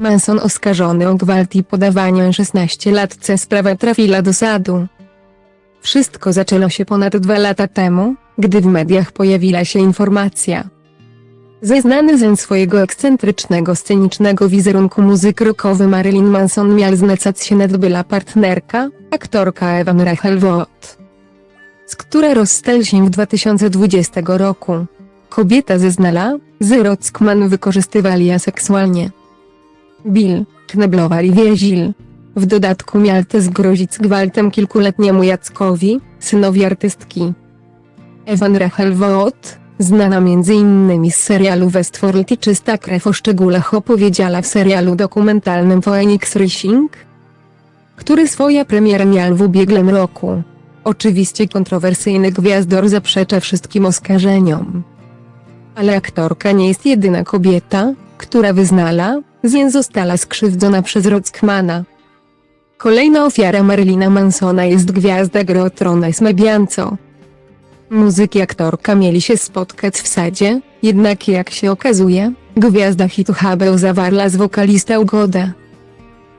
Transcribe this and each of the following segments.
Manson oskarżony o gwałt i podawanie 16-latce sprawa trafiła do sadu. Wszystko zaczęło się ponad dwa lata temu, gdy w mediach pojawiła się informacja. Zeznany zeń swojego ekscentrycznego scenicznego wizerunku muzyk rockowy Marilyn Manson miał znęcać się nad była partnerka, aktorka Evan Rachel Wood, z która rozstali się w 2020 roku. Kobieta zeznala, że Rockman wykorzystywali ją seksualnie. Bill, kneblowali więzil. W dodatku miał też grozić gwałtem kilkuletniemu Jackowi, synowi artystki. Evan Rachel Wood, znana m.in. z serialu Westworld i Czysta krew o szczegółach opowiedziała w serialu dokumentalnym Phoenix Rising, który swoja premierę miał w ubiegłym roku. Oczywiście kontrowersyjny gwiazdor zaprzecza wszystkim oskarżeniom. Ale aktorka nie jest jedyna kobieta, która wyznala, że została skrzywdzona przez Rockmana. Kolejna ofiara Marylin'a Mansona jest gwiazda gry Trones Mebianco. Muzyk i aktorka mieli się spotkać w sadzie, jednak jak się okazuje, gwiazda hitu Habeł zawarła z wokalistą ugodę.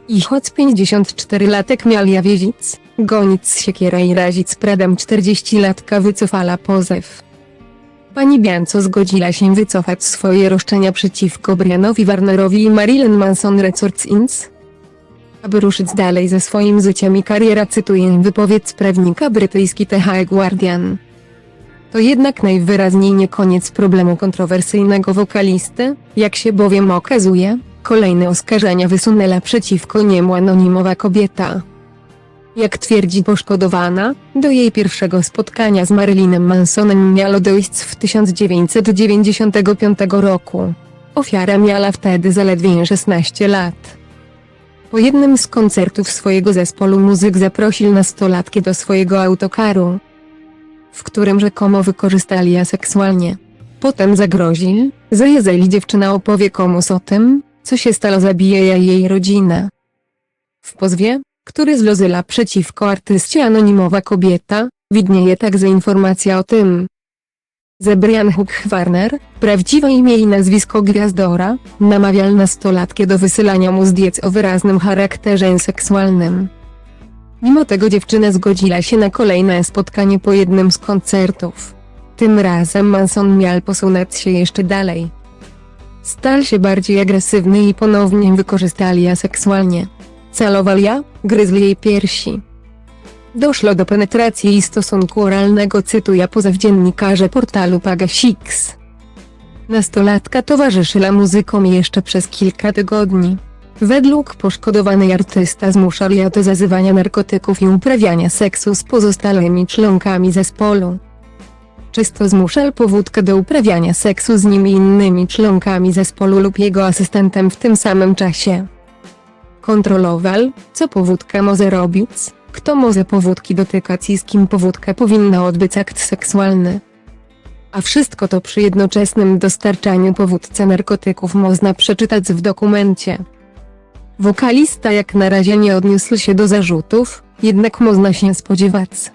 I choć 54-latek miał wiedzieć, gonić z siekierą i razić z pradem 40-latka wycofala pozew. Pani Bianco zgodziła się wycofać swoje roszczenia przeciwko Brianowi Warnerowi i Marilyn Manson Records Inc. Aby ruszyć dalej ze swoim życiem i karierą cytuję wypowiedź prawnika brytyjski TH Guardian. To jednak najwyraźniej nie koniec problemu kontrowersyjnego wokalisty, jak się bowiem okazuje, kolejne oskarżenia wysunęła przeciwko niemu anonimowa kobieta. Jak twierdzi poszkodowana, do jej pierwszego spotkania z Marylynem Mansonem miało dojść w 1995 roku. Ofiara miała wtedy zaledwie 16 lat. Po jednym z koncertów swojego zespołu muzyk zaprosił nastolatkę do swojego autokaru, w którym rzekomo wykorzystali ją seksualnie. Potem zagroził, że jeżeli dziewczyna opowie komuś o tym, co się stało zabije jej rodzinę. W pozwie, który złożyła przeciwko artyście anonimowa kobieta, widnieje także informacja o tym, że Brian Hook Warner, prawdziwe imię i nazwisko gwiazdora, namawiał nastolatkę do wysyłania mu zdjęć o wyraznym charakterze seksualnym. Mimo tego dziewczyna zgodziła się na kolejne spotkanie po jednym z koncertów. Tym razem Manson miał posunąć się jeszcze dalej. Stał się bardziej agresywny i ponownie wykorzystali ją seksualnie. Celował ja, gryzł jej piersi. Doszło do penetracji i stosunku oralnego cytuję poza w dziennikarze portalu Pagasix. Nastolatka towarzyszyła muzykom jeszcze przez kilka tygodni. Według poszkodowanej artysta zmuszał ją do zazywania narkotyków i uprawiania seksu z pozostałymi członkami zespołu. Czysto zmuszał powódkę do uprawiania seksu z nimi innymi członkami zespołu lub jego asystentem w tym samym czasie. Kontrolował, co powódka może robić, kto może powódki dotykać i z kim powódka powinna odbyć akt seksualny. A wszystko to przy jednoczesnym dostarczaniu powódce narkotyków można przeczytać w dokumencie. Wokalista jak na razie nie odniósł się do zarzutów, jednak można się spodziewać.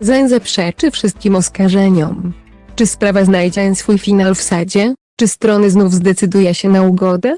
Zań zaprzeczy wszystkim oskarżeniom. Czy sprawa znajdzie swój finał w sadzie, czy strony znów zdecyduje się na ugodę?